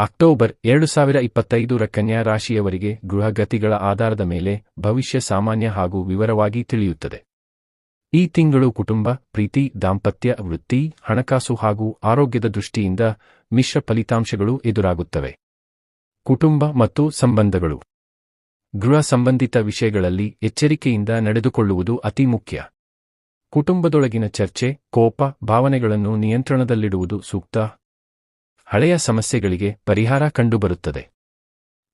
October ಎರಡು ಸಾವಿರ ಇಪ್ಪತ್ತೈದರ ಕನ್ಯಾ ರಾಶಿಯವರಿಗೆ ಗೃಹಗತಿಗಳ ಆಧಾರದ ಮೇಲೆ ಭವಿಷ್ಯ ಸಾಮಾನ್ಯ ಹಾಗೂ ವಿವರವಾಗಿ ತಿಳಿಯುತ್ತದೆ. ಈ ತಿಂಗಳು ಕುಟುಂಬ, ಪ್ರೀತಿ, ದಾಂಪತ್ಯ, ವೃತ್ತಿ, ಹಣಕಾಸು ಹಾಗೂ ಆರೋಗ್ಯದ ದೃಷ್ಟಿಯಿಂದ ಮಿಶ್ರ ಫಲಿತಾಂಶಗಳು ಎದುರಾಗುತ್ತವೆ. ಕುಟುಂಬ ಮತ್ತು ಸಂಬಂಧಗಳು. ಗೃಹ ಸಂಬಂಧಿತ ವಿಷಯಗಳಲ್ಲಿ ಎಚ್ಚರಿಕೆಯಿಂದ ನಡೆದುಕೊಳ್ಳುವುದು ಅತಿ ಮುಖ್ಯ. ಕುಟುಂಬದೊಳಗಿನ ಚರ್ಚೆ, ಕೋಪ, ಭಾವನೆಗಳನ್ನು ನಿಯಂತ್ರಣದಲ್ಲಿಡುವುದು ಸೂಕ್ತ ಹಳೆಯ ಸಮಸ್ಯೆಗಳಿಗೆ ಪರಿಹಾರ ಕಂಡುಬರುತ್ತದೆ.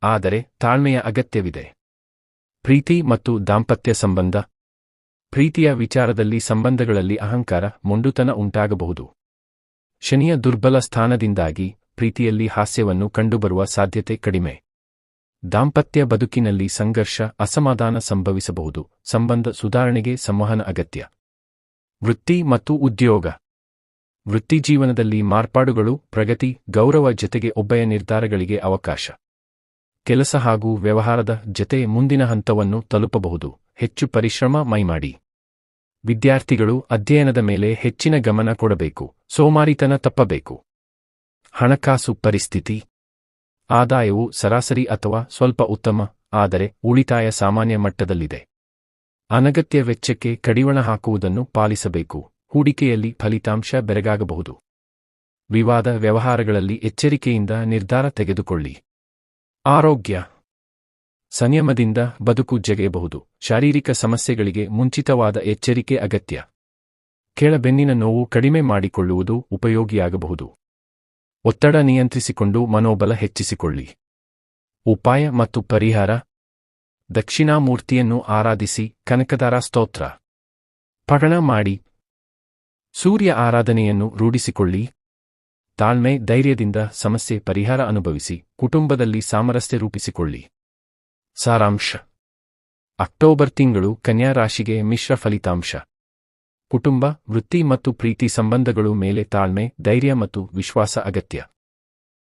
ಆದರೆ ತಾಳ್ಮೆಯ ಅಗತ್ಯವಿದೆ. ಪ್ರೀತಿ ಮತ್ತು ದಾಂಪತ್ಯ ಸಂಬಂಧ. ಪ್ರೀತಿಯ ವಿಚಾರದಲ್ಲಿ ಸಂಬಂಧಗಳಲ್ಲಿ ಅಹಂಕಾರ ಮೊಂಡುತನ ಉಂಟಾಗಬಹುದು. ಶನಿಯ ದುರ್ಬಲ ಸ್ಥಾನದಿಂದಾಗಿ ಪ್ರೀತಿಯಲ್ಲಿ ಹಾಸ್ಯವನ್ನು ಕಂಡುಬರುವ ಸಾಧ್ಯತೆ ಕಡಿಮೆ. ದಾಂಪತ್ಯ ಬದುಕಿನಲ್ಲಿ ಸಂಘರ್ಷ, ಅಸಮಾಧಾನ ಸಂಭವಿಸಬಹುದು. ಸಂಬಂಧ ಸುಧಾರಣೆಗೆ ಸಂವಹನ ಅಗತ್ಯ. ವೃತ್ತಿ ಮತ್ತು ಉದ್ಯೋಗ. ವೃತ್ತಿಜೀವನದಲ್ಲಿ ಮಾರ್ಪಾಡುಗಳು, ಪ್ರಗತಿ, ಗೌರವ ಜತೆಗೆ ಒಬ್ಬಯ ನಿರ್ಧಾರಗಳಿಗೆ ಅವಕಾಶ. ಕೆಲಸ ಹಾಗೂ ವ್ಯವಹಾರದ ಜತೆ ಮುಂದಿನ ಹಂತವನ್ನು ತಲುಪಬಹುದು. ಹೆಚ್ಚು ಪರಿಶ್ರಮ ಮೈಮಾಡಿ. ವಿದ್ಯಾರ್ಥಿಗಳು ಅಧ್ಯಯನದ ಮೇಲೆ ಹೆಚ್ಚಿನ ಗಮನ ಕೊಡಬೇಕು. ಸೋಮಾರಿತನ ತಪ್ಪಬೇಕು. ಹಣಕಾಸು ಪರಿಸ್ಥಿತಿ. ಆದಾಯವು ಸರಾಸರಿ ಅಥವಾ ಸ್ವಲ್ಪ ಉತ್ತಮ, ಆದರೆ ಉಳಿತಾಯ ಸಾಮಾನ್ಯ ಮಟ್ಟದಲ್ಲಿದೆ. ಅನಗತ್ಯ ವೆಚ್ಚಕ್ಕೆ ಕಡಿವಾಣ ಹಾಕುವುದನ್ನು ಪಾಲಿಸಬೇಕು. ಹೂಡಿಕೆಯಲ್ಲಿ ಫಲಿತಾಂಶ ಬೆರಗಾಗಬಹುದು. ವಿವಾದ ವ್ಯವಹಾರಗಳಲ್ಲಿ ಎಚ್ಚರಿಕೆಯಿಂದ ನಿರ್ಧಾರ ತೆಗೆದುಕೊಳ್ಳಿ. ಆರೋಗ್ಯ. ಸಂಯಮದಿಂದ ಬದುಕು ಜಗೆಯಬಹುದು. ಶಾರೀರಿಕ ಸಮಸ್ಯೆಗಳಿಗೆ ಮುಂಚಿತವಾದ ಎಚ್ಚರಿಕೆ ಅಗತ್ಯ. ಕೆಳಬೆನ್ನಿನ ನೋವು ಕಡಿಮೆ ಮಾಡಿಕೊಳ್ಳುವುದು ಉಪಯೋಗಿಯಾಗಬಹುದು. ಒತ್ತಡ ನಿಯಂತ್ರಿಸಿಕೊಂಡು ಮನೋಬಲ ಹೆಚ್ಚಿಸಿಕೊಳ್ಳಿ. ಉಪಾಯ ಮತ್ತು ಪರಿಹಾರ. ದಕ್ಷಿಣಾಮೂರ್ತಿಯನ್ನು ಆರಾಧಿಸಿ ಕನಕದಾರ ಸ್ತೋತ್ರ. ಪಠಣ ಮಾಡಿ. ಸೂರ್ಯ ಆರಾಧನೆಯನ್ನು ರೂಢಿಸಿಕೊಳ್ಳಿ. ತಾಳ್ಮೆ, ಧೈರ್ಯದಿಂದ ಸಮಸ್ಯೆ ಪರಿಹಾರ ಅನುಭವಿಸಿ, ಕುಟುಂಬದಲ್ಲಿ ಸಾಮರಸ್ಯ ರೂಪಿಸಿಕೊಳ್ಳಿ. ಸಾರಾಂಶ. ಅಕ್ಟೋಬರ್ ತಿಂಗಳು ಕನ್ಯಾ ರಾಶಿಗೆ ಮಿಶ್ರ ಫಲಿತಾಂಶ. ಕುಟುಂಬ, ವೃತ್ತಿ ಮತ್ತು ಪ್ರೀತಿ ಸಂಬಂಧಗಳು ಮೇಲೆ ತಾಳ್ಮೆ, ಧೈರ್ಯ ಮತ್ತು ವಿಶ್ವಾಸ ಅಗತ್ಯ.